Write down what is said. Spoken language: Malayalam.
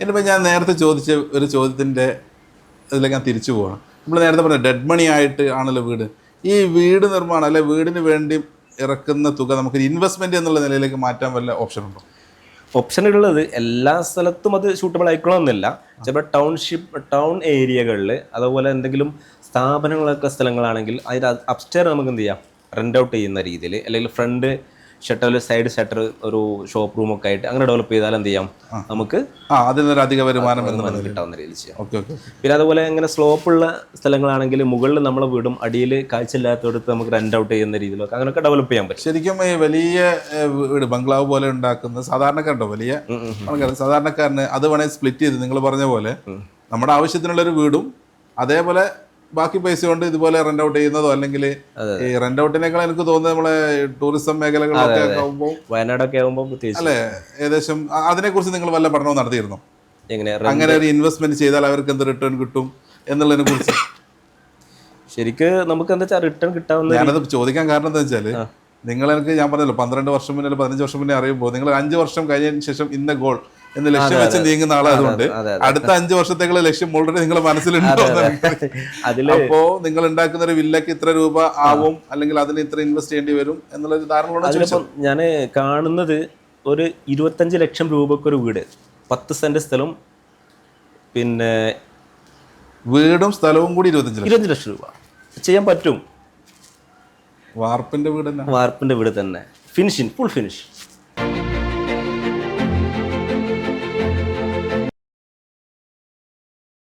ഇനിയിപ്പോൾ ഞാൻ നേരത്തെ ചോദിച്ച ഒരു ചോദ്യത്തിന്റെ ഇതിലേക്ക് ഞാൻ തിരിച്ചു പോകണം നമ്മൾ നേരത്തെ പറഞ്ഞ ഡെഡ് മണി ആയിട്ട് ആണല്ലോ വീട്. ഈ വീട് നിർമ്മാണം അല്ലെ വീടിന് വേണ്ടി ഇറക്കുന്ന തുക നമുക്ക് ഇൻവെസ്റ്റ്മെന്റ് എന്നുള്ള നിലയിലേക്ക് മാറ്റാൻ വല്ല ഓപ്ഷൻ ഉണ്ടോ? ഓപ്ഷനുള്ളത് എല്ലാ സ്ഥലത്തും അത് സൂട്ടബിൾ ആയിക്കൊള്ളണമെന്നില്ല ചിലപ്പോൾ ടൗൺഷിപ്പ് ടൗൺ ഏരിയകളിൽ അതുപോലെ എന്തെങ്കിലും സ്ഥാപനങ്ങളൊക്കെ സ്ഥലങ്ങളാണെങ്കിൽ അതിൽ അപ്സ്റ്റെയർ നമുക്ക് എന്ത് ചെയ്യാം? റെന്റ് ഔട്ട് ചെയ്യുന്ന രീതിയിൽ അല്ലെങ്കിൽ ഫ്രണ്ട് ഷട്ടറിൽ സൈഡ് ഷട്ടർ ഒരു ഷോപ്പ് റൂം ഒക്കെ ആയിട്ട് അങ്ങനെ ഡെവലപ്പ് ചെയ്താൽ എന്ത് ചെയ്യാം? നമുക്ക് ആ അതിൽ നിന്നൊരു അധിക വരുമാനം കിട്ടാവുന്ന രീതിയിൽ ചെയ്യാം. ഓക്കെ ഓക്കെ പിന്നെ അതുപോലെ ഇങ്ങനെ സ്ലോപ്പ് ഉള്ള സ്ഥലങ്ങളാണെങ്കിൽ മുകളിൽ നമ്മളെ വീടും അടിയിൽ കാഴ്ചയില്ലാത്തടത്ത് നമുക്ക് റെന്റ് ഔട്ട് ചെയ്യുന്ന രീതിയിലൊക്കെ അങ്ങനെയൊക്കെ ഡെവലപ്പ് ചെയ്യാൻ പറ്റും. ശരിക്കും ഈ വലിയ വീട് ബംഗ്ലാവ് പോലെ ഉണ്ടാക്കുന്ന സാധാരണക്കാരുണ്ടോ വലിയ? ആൾക്കാർ സാധാരണക്കാരന് അത് വേണേൽ സ്പ്ലിറ്റ് ചെയ്ത് നിങ്ങൾ പറഞ്ഞ പോലെ നമ്മുടെ ആവശ്യത്തിനുള്ള ഒരു വീടും അതേപോലെ ബാക്കി പൈസ കൊണ്ട് ഇതുപോലെ റെന്റ് ഔട്ട് ചെയ്യുന്നതോ അല്ലെങ്കിൽ ഈ റെന്റ് ഔട്ടിനേക്കാൾ എനിക്ക് തോന്നുന്നത് നമ്മളെ ടൂറിസം മേഖലകളൊക്കെ ആകുമ്പോൾ വയനാടൊക്കെ ആകുമ്പോൾ അല്ലെ? ഏകദേശം അതിനെ കുറിച്ച് നിങ്ങൾ വല്ല പഠനവും നടത്തിയിരുന്നു? അങ്ങനെ ഒരു ഇൻവെസ്റ്റ്മെന്റ് ചെയ്താൽ അവർക്ക് എന്ത് റിട്ടേൺ കിട്ടും എന്നുള്ളതിനെ കുറിച്ച്? ശരിക്ക് നമുക്ക് എന്താ റിട്ടേൺ കിട്ടാവുന്ന ഞാനത് ചോദിക്കാൻ കാരണം എന്താ വെച്ചാൽ നിങ്ങൾ എനിക്ക് ഞാൻ പറഞ്ഞല്ലോ പന്ത്രണ്ട് വർഷം മുന്നേ പതിനഞ്ച് വർഷം മുന്നേ അറിയുമ്പോൾ നിങ്ങൾ അഞ്ച് വർഷം കഴിഞ്ഞതിന് ശേഷം ഇന്ന ഗോൾ എന്ന് ലക്ഷ്യം വെച്ച് നീങ്ങുന്ന ആളായതുകൊണ്ട് അടുത്ത അഞ്ച് വർഷത്തേക്കുള്ള ലക്ഷ്യം ഓൾറെഡി നിങ്ങളുടെ മനസ്സിലുണ്ടോ അപ്പോ നിങ്ങൾ ഉണ്ടാക്കുന്ന ഒരു വില്ലക്ക് ഇത്ര രൂപ ആവും അല്ലെങ്കിൽ അതിന് ഇത്ര ഇൻവെസ്റ്റ് ചെയ്യേണ്ടി വരും എന്നുള്ള ധാരണ ഞാൻ കാണുന്നത് ഒരു ഇരുപത്തഞ്ച് ലക്ഷം രൂപക്ക് ഒരു വീട്. പത്ത് സെന്റ് സ്ഥലം പിന്നെ വീടും സ്ഥലവും കൂടി ഇരുപത്തഞ്ച് ഇരുപത്തഞ്ച് ലക്ഷം രൂപ. ചെയ്യാൻ പറ്റും. വാർപ്പിന്റെ വീട് വാർപ്പിന്റെ വീട് തന്നെ. Finishing full finish